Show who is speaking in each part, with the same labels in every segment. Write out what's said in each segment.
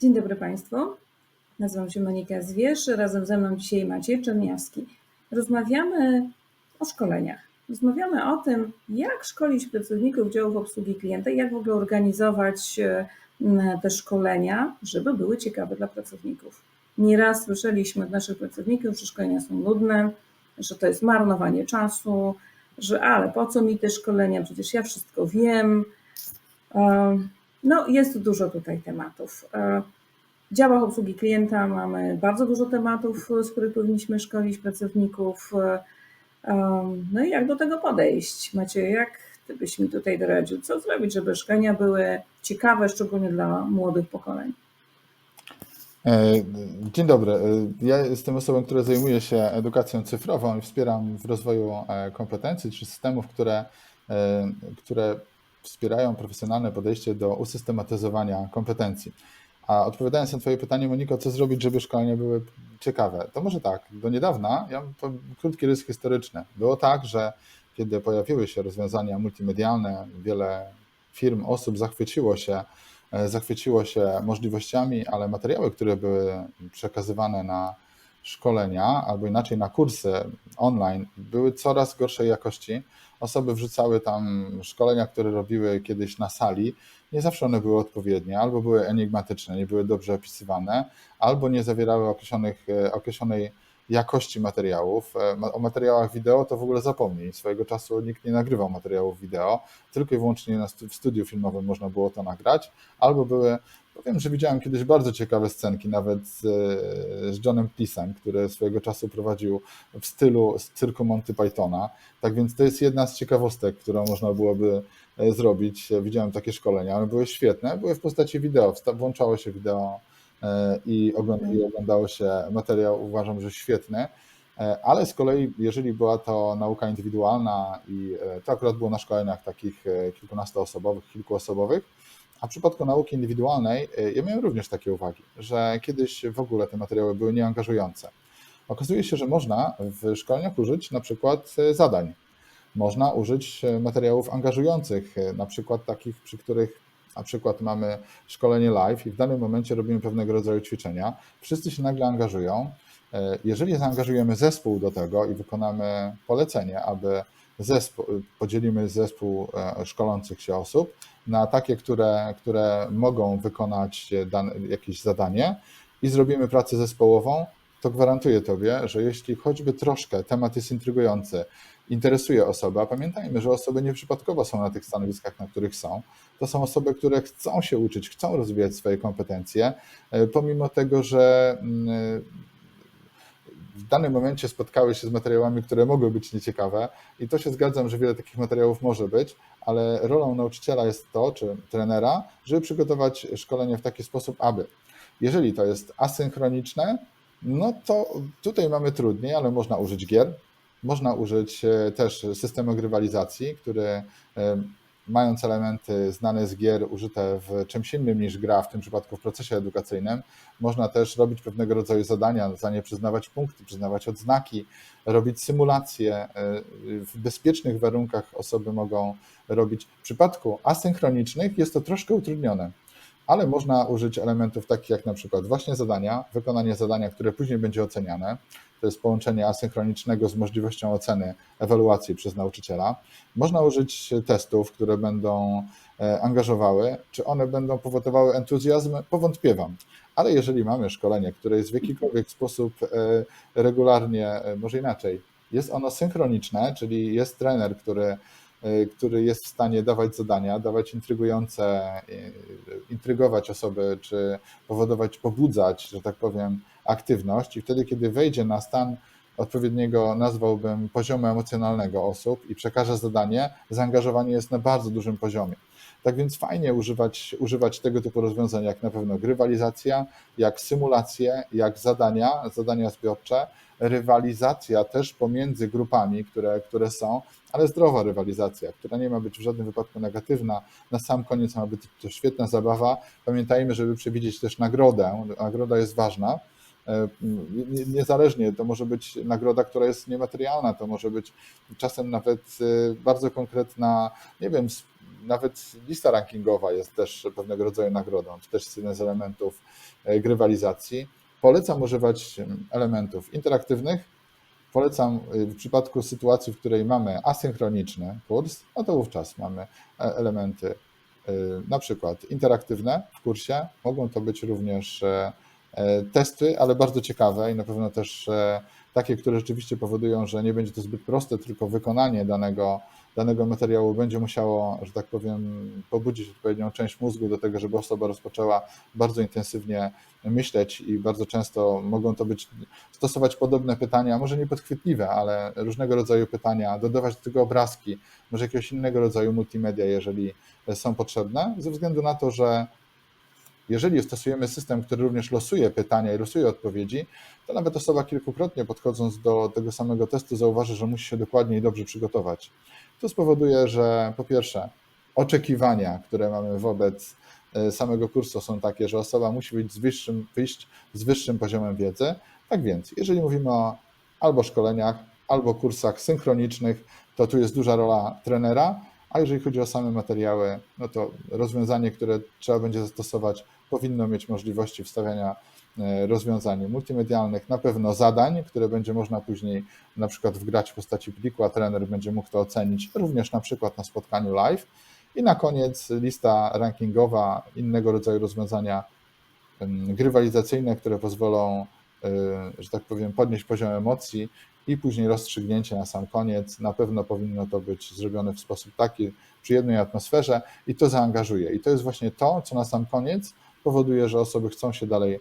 Speaker 1: Dzień dobry Państwu. Nazywam się Monika Zwierz. Razem ze mną dzisiaj Maciej Czerniawski. Rozmawiamy o szkoleniach. Rozmawiamy o tym, jak szkolić pracowników działów obsługi klienta, jak w ogóle organizować e, te szkolenia, żeby były ciekawe dla pracowników. Nieraz słyszeliśmy od naszych pracowników, że szkolenia są nudne, że to jest marnowanie czasu, że ale po co mi te szkolenia, przecież ja wszystko wiem. No, jest dużo tutaj tematów. E, W działach obsługi klienta mamy bardzo dużo tematów, z których powinniśmy szkolić pracowników. E, No i jak do tego podejść? Macie, jak ty byś mi tutaj doradził? Co zrobić, żeby szkolenia były ciekawe, szczególnie dla młodych pokoleń?
Speaker 2: E, Dzień dobry. Ja jestem osobą, która zajmuje się edukacją cyfrową i wspieram w rozwoju kompetencji czy systemów, które, które wspierają profesjonalne podejście do usystematyzowania kompetencji. A odpowiadając na Twoje pytanie, Moniko, co zrobić, żeby szkolenia były ciekawe? To może tak. Do niedawna, ja krótki rys historyczny. Było tak, że kiedy pojawiły się rozwiązania multimedialne, wiele firm, osób zachwyciło się e, zachwyciło się możliwościami, ale materiały, które były przekazywane na szkolenia, albo inaczej na kursy online, były coraz gorszej jakości. Osoby wrzucały tam szkolenia, które robiły kiedyś na sali. Nie zawsze one były odpowiednie, albo były enigmatyczne, nie były dobrze opisywane, albo nie zawierały określonych, e, określonej jakości materiałów. E, O materiałach wideo to w ogóle zapomnij. Swojego czasu nikt nie nagrywał materiałów wideo, tylko i wyłącznie w studiu filmowym można było to nagrać, albo były, powiem, że widziałem kiedyś bardzo ciekawe scenki, nawet z, z Johnem Cleese'em, który swojego czasu prowadził w stylu z cyrku Monty Pythona. Tak więc to jest jedna z ciekawostek, którą można byłoby e, zrobić. Widziałem takie szkolenia, one były świetne, były w postaci wideo, włączało się wideo e, i, ogląd- i oglądało się materiał, uważam, że świetny. E, Ale z kolei, jeżeli była to nauka indywidualna i e, to akurat było na szkoleniach takich e, kilkunastoosobowych, kilkuosobowych, a w przypadku nauki indywidualnej e, ja miałem również takie uwagi, że kiedyś w ogóle te materiały były nieangażujące. Okazuje się, że można w szkoleniach użyć na przykład e, zadań. Można użyć e, materiałów angażujących, e, na przykład takich, przy których na przykład mamy szkolenie live i w danym momencie robimy pewnego rodzaju ćwiczenia. Wszyscy się nagle angażują. E, Jeżeli zaangażujemy zespół do tego i wykonamy polecenie, aby zespół, podzielimy zespół e, szkolących się osób na takie, które, które mogą wykonać dane, jakieś zadanie i zrobimy pracę zespołową, to gwarantuję Tobie, że jeśli choćby troszkę temat jest intrygujący, interesuje osoby, a pamiętajmy, że osoby nieprzypadkowo są na tych stanowiskach, na których są, to są osoby, które chcą się uczyć, chcą rozwijać swoje kompetencje, e, pomimo tego, że mm, w danym momencie spotkały się z materiałami, które mogły być nieciekawe i to się zgadzam, że wiele takich materiałów może być, ale rolą nauczyciela jest to, czy trenera, żeby przygotować szkolenie w taki sposób, aby. Jeżeli to jest asynchroniczne, no to tutaj mamy trudniej, ale można użyć gier, można użyć e, też systemu grywalizacji, który e, mając elementy znane z gier użyte w czymś innym niż gra, w tym przypadku w procesie edukacyjnym, można też robić pewnego rodzaju zadania, za nie przyznawać punkty, przyznawać odznaki, robić symulacje. e, W bezpiecznych warunkach osoby mogą robić. W przypadku asynchronicznych jest to troszkę utrudnione, ale można użyć elementów takich jak na przykład właśnie zadania, wykonanie zadania, które później będzie oceniane. To jest połączenie asynchronicznego z możliwością oceny ewaluacji przez nauczyciela. Można użyć testów, które będą e, angażowały. Czy one będą powodowały entuzjazm? Powątpiewam. Ale jeżeli mamy szkolenie, które jest w jakikolwiek sposób e, regularnie, e, może inaczej, jest ono synchroniczne, czyli jest trener, który, który jest w stanie dawać zadania, dawać intrygujące, e, intrygować osoby, czy powodować, pobudzać, że tak powiem, aktywność i wtedy, kiedy wejdzie na stan odpowiedniego, nazwałbym poziomu emocjonalnego osób i przekaże zadanie, zaangażowanie jest na bardzo dużym poziomie. Tak więc fajnie używać, używać tego typu rozwiązań, jak na pewno grywalizacja, jak symulacje, jak zadania, zadania zbiorcze, rywalizacja też pomiędzy grupami, które, które są, ale zdrowa rywalizacja, która nie ma być w żadnym wypadku negatywna. Na sam koniec ma być to świetna zabawa. Pamiętajmy, żeby przewidzieć też nagrodę. Nagroda jest ważna, niezależnie, to może być nagroda, która jest niematerialna, to może być czasem nawet e, bardzo konkretna, nie wiem, nawet lista rankingowa jest też pewnego rodzaju nagrodą, czy też jeden z elementów e, grywalizacji. Polecam używać em, elementów interaktywnych, Polecam w przypadku sytuacji, w której mamy asynchroniczny kurs, no to wówczas mamy e- elementy na przykład interaktywne w kursie. Mogą to być również e, e, testy, ale bardzo ciekawe i na pewno też e, takie, które rzeczywiście powodują, że nie będzie to zbyt proste, tylko wykonanie danego, danego materiału będzie musiało, że tak powiem, pobudzić odpowiednią część mózgu do tego, żeby osoba rozpoczęła bardzo intensywnie myśleć i bardzo często mogą to być stosować podobne pytania, może nie podchwytliwe, ale różnego rodzaju pytania, dodawać do tego obrazki, może jakiegoś innego rodzaju multimedia, jeżeli są potrzebne, ze względu na to, że jeżeli stosujemy system, który również losuje pytania i losuje odpowiedzi, to nawet osoba kilkukrotnie podchodząc do tego samego testu zauważy, że musi się dokładnie i dobrze przygotować. To spowoduje, że po pierwsze oczekiwania, które mamy wobec e, samego kursu są takie, że osoba musi być z wyższym, wyjść z wyższym poziomem wiedzy. Tak więc, jeżeli mówimy o albo szkoleniach, albo kursach synchronicznych, to tu jest duża rola trenera, a jeżeli chodzi o same materiały, no to rozwiązanie, które trzeba będzie zastosować, powinno mieć możliwości wstawiania e, rozwiązań multimedialnych, na pewno zadań, które będzie można później na przykład wgrać w postaci pliku, a trener będzie mógł to ocenić również na przykład na spotkaniu live. I na koniec lista rankingowa, innego rodzaju rozwiązania grywalizacyjne, które pozwolą, e, że tak powiem, podnieść poziom emocji i później rozstrzygnięcie na sam koniec. Na pewno powinno to być zrobione w sposób taki, w przyjemnej atmosferze i to zaangażuje. I to jest właśnie to, co na sam koniec powoduje, że osoby chcą się dalej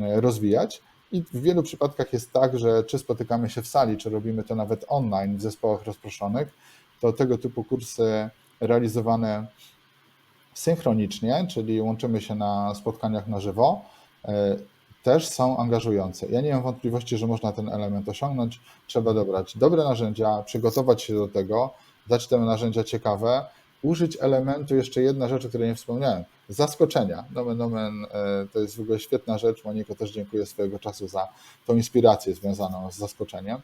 Speaker 2: e, rozwijać. I w wielu przypadkach jest tak, że czy spotykamy się w sali, czy robimy to nawet online w zespołach rozproszonych, to tego typu kursy realizowane synchronicznie, czyli łączymy się na spotkaniach na żywo, e, też są angażujące. Ja nie mam wątpliwości, że można ten element osiągnąć. Trzeba dobrać dobre narzędzia, przygotować się do tego, dać te narzędzia ciekawe, użyć elementu, jeszcze jedna rzecz, o której nie wspomniałem, zaskoczenia. Nomen, nomen, e, to jest w ogóle świetna rzecz. Moniko też dziękuję swojego czasu za tą inspirację związaną z zaskoczeniem.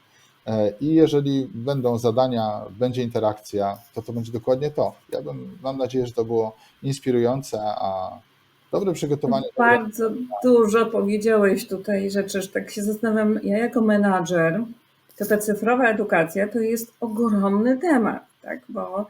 Speaker 2: E, I jeżeli będą zadania, będzie interakcja, to to będzie dokładnie to. Ja bym, mam nadzieję, że to było inspirujące, a dobre przygotowanie.
Speaker 1: Bardzo dużo powiedziałeś tutaj rzeczy, że tak się zastanawiam, ja jako menadżer, to ta cyfrowa edukacja to jest ogromny temat, tak, bo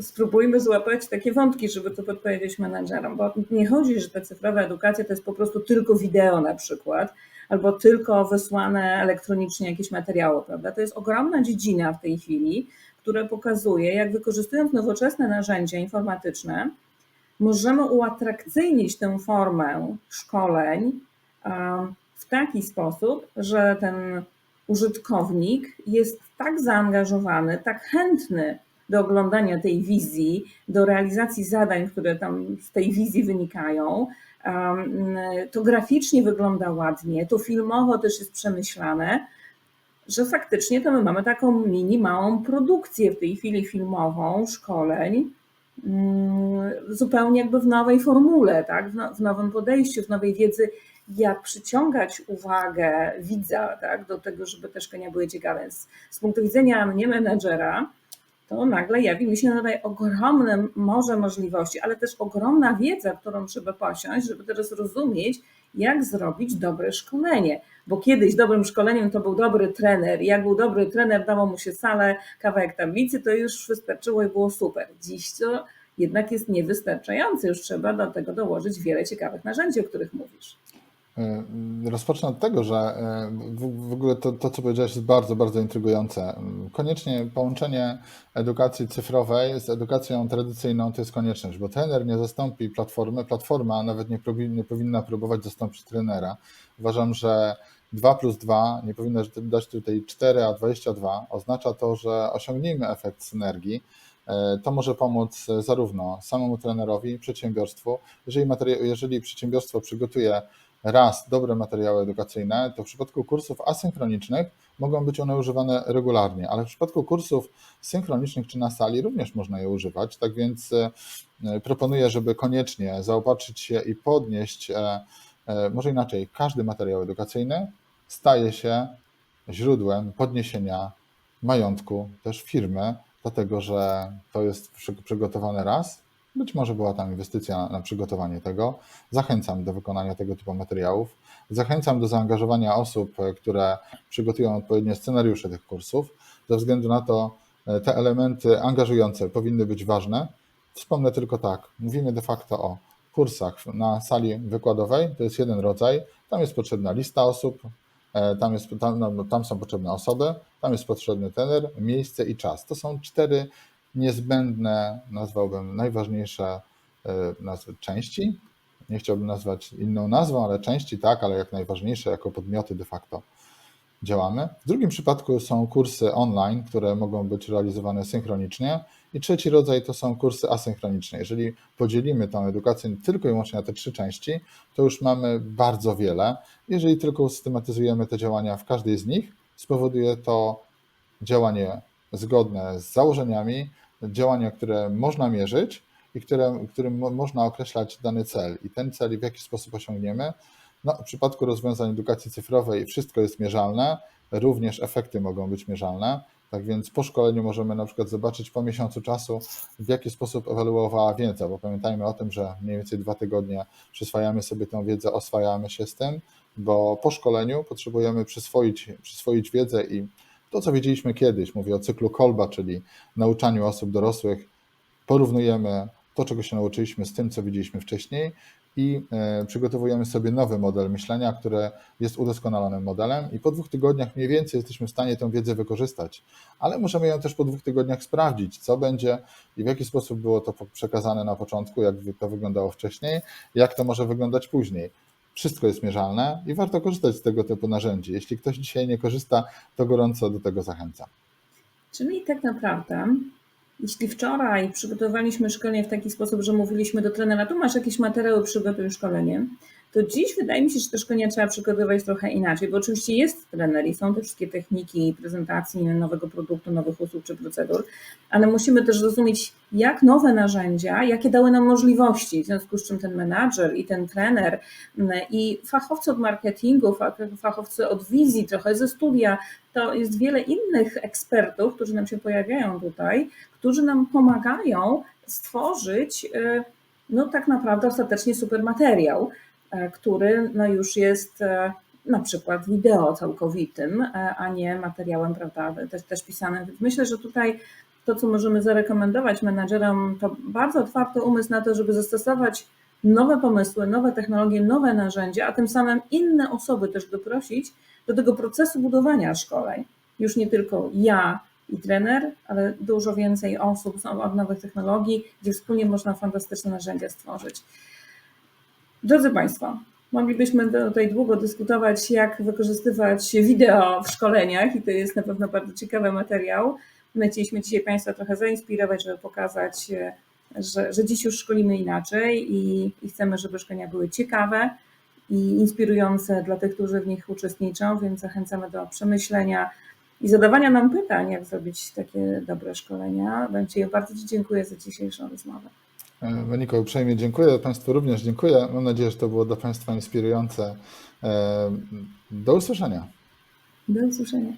Speaker 1: spróbujmy złapać takie wątki, żeby to podpowiedzieć menadżerom, bo nie chodzi, że ta cyfrowa edukacja to jest po prostu tylko wideo na przykład, albo tylko wysłane elektronicznie jakieś materiały, prawda? To jest ogromna dziedzina w tej chwili, która pokazuje, jak wykorzystując nowoczesne narzędzia informatyczne, możemy uatrakcyjnić tę formę szkoleń w taki sposób, że ten użytkownik jest tak zaangażowany, tak chętny do oglądania tej wizji, do realizacji zadań, które tam z tej wizji wynikają. To graficznie wygląda ładnie, to filmowo też jest przemyślane, że faktycznie to my mamy taką mini małą produkcję w tej chwili filmową, szkoleń, mm, zupełnie jakby w nowej formule, tak? w, no, w nowym podejściu, w nowej wiedzy, jak przyciągać uwagę widza tak? do tego, żeby te szkolenia były ciekawe. Z punktu widzenia mnie menedżera, to nagle jawi mi się tutaj ogromne morze możliwości, ale też ogromna wiedza, którą trzeba posiąść, żeby teraz rozumieć, jak zrobić dobre szkolenie. Bo kiedyś dobrym szkoleniem to był dobry trener. Jak był dobry trener, dało mu się salę, kawałek tablicy, to już wystarczyło i było super. Dziś to jednak jest niewystarczające. Już trzeba do tego dołożyć wiele ciekawych narzędzi, o których mówisz.
Speaker 2: Y, Rozpocznę od tego, że y, w, ogóle to, to, co powiedziałeś, jest bardzo, bardzo intrygujące. Koniecznie połączenie edukacji cyfrowej z edukacją tradycyjną to jest konieczność, bo trener nie zastąpi platformy, platforma nawet nie, nie powinna próbować zastąpić trenera. Uważam, że 2 plus 2 nie powinno dać tutaj 4, a 22 oznacza to, że osiągniemy efekt synergii. E, To może pomóc zarówno samemu trenerowi, przedsiębiorstwu. Jeżeli, jeżeli przedsiębiorstwo przygotuje raz dobre materiały edukacyjne, to w przypadku kursów asynchronicznych mogą być one używane regularnie, ale w przypadku kursów synchronicznych czy na sali również można je używać. Tak więc e, proponuję, żeby koniecznie zaopatrzyć się i podnieść e, e, może inaczej, każdy materiał edukacyjny staje się źródłem podniesienia majątku też firmy, dlatego że to jest przy- przygotowane raz. Być może była tam inwestycja na, przygotowanie tego. Zachęcam do wykonania tego typu materiałów. Zachęcam do zaangażowania osób, e, które przygotują odpowiednie scenariusze tych kursów. Ze względu na to, e, te elementy angażujące powinny być ważne. Wspomnę tylko tak, mówimy de facto o kursach na sali wykładowej, to jest jeden rodzaj, tam jest potrzebna lista osób, e, tam, jest, tam, no, tam są potrzebne osoby, tam jest potrzebny tener, miejsce i czas. To są cztery niezbędne, nazwałbym najważniejsze e, nazwy części. Nie chciałbym nazwać inną nazwą, ale części tak, ale jak najważniejsze jako podmioty de facto działamy. W drugim przypadku są kursy online, które mogą być realizowane synchronicznie. I trzeci rodzaj to są kursy asynchroniczne. Jeżeli podzielimy tą edukację tylko i wyłącznie na te trzy części, to już mamy bardzo wiele. Jeżeli tylko systematyzujemy te działania w każdej z nich, spowoduje to działanie zgodne z założeniami, działania, które można mierzyć i które, którym mo- można określać dany cel. I ten cel w jaki sposób osiągniemy, no, w przypadku rozwiązań edukacji cyfrowej wszystko jest mierzalne, również efekty mogą być mierzalne. Tak więc po szkoleniu możemy na przykład zobaczyć po miesiącu czasu, w jaki sposób ewoluowała wiedza, bo pamiętajmy o tym, że mniej więcej dwa tygodnie przyswajamy sobie tę wiedzę, oswajamy się z tym, bo po szkoleniu potrzebujemy przyswoić, przyswoić wiedzę i to, co wiedzieliśmy kiedyś, mówię o cyklu Kolba, czyli nauczaniu osób dorosłych, porównujemy to, czego się nauczyliśmy z tym, co widzieliśmy wcześniej i e, przygotowujemy sobie nowy model myślenia, który jest udoskonalonym modelem i po dwóch tygodniach mniej więcej jesteśmy w stanie tę wiedzę wykorzystać, ale możemy ją też po dwóch tygodniach sprawdzić, co będzie i w jaki sposób było to przekazane na początku, jak to wyglądało wcześniej, jak to może wyglądać później. Wszystko jest mierzalne i warto korzystać z tego typu narzędzi. Jeśli ktoś dzisiaj nie korzysta, to gorąco do tego zachęcam.
Speaker 1: Czyli tak naprawdę, jeśli wczoraj przygotowaliśmy szkolenie w taki sposób, że mówiliśmy do trenera, tu masz jakieś materiały, przygotuj szkolenie, to dziś wydaje mi się, że te szkolenia trzeba przygotować trochę inaczej, bo oczywiście jest trener i są te wszystkie techniki prezentacji nowego produktu, nowych usług czy procedur, ale musimy też rozumieć, jak nowe narzędzia, jakie dały nam możliwości, w związku z czym ten menadżer i ten trener mm, i fachowcy od marketingu, fa- fachowcy od wizji, trochę ze studia, to jest wiele innych ekspertów, którzy nam się pojawiają tutaj, którzy nam pomagają stworzyć y, no tak naprawdę ostatecznie super materiał, który no już jest e, na przykład wideo całkowitym, e, a nie materiałem prawda, też, też pisanym. Myślę, że tutaj to, co możemy zarekomendować menadżerom, to bardzo otwarty umysł na to, żeby zastosować nowe pomysły, nowe technologie, nowe narzędzia, a tym samym inne osoby też doprosić do tego procesu budowania szkoleń. Już nie tylko ja i trener, ale dużo więcej osób od nowych technologii, gdzie wspólnie można fantastyczne narzędzia stworzyć. Drodzy Państwo, moglibyśmy tutaj długo dyskutować, jak wykorzystywać wideo w szkoleniach i to jest na pewno bardzo ciekawy materiał. My chcieliśmy dzisiaj Państwa trochę zainspirować, żeby pokazać, e, że, że dziś już szkolimy inaczej i, i chcemy, żeby szkolenia były ciekawe i inspirujące dla tych, którzy w nich uczestniczą, więc zachęcamy do przemyślenia i zadawania nam pytań, jak zrobić takie dobre szkolenia. Bardzo Ci dziękuję za dzisiejszą rozmowę.
Speaker 2: E, Moniko, uprzejmie dziękuję. Państwu również dziękuję. Mam nadzieję, że to było dla Państwa inspirujące. E, Do usłyszenia.
Speaker 1: Do usłyszenia.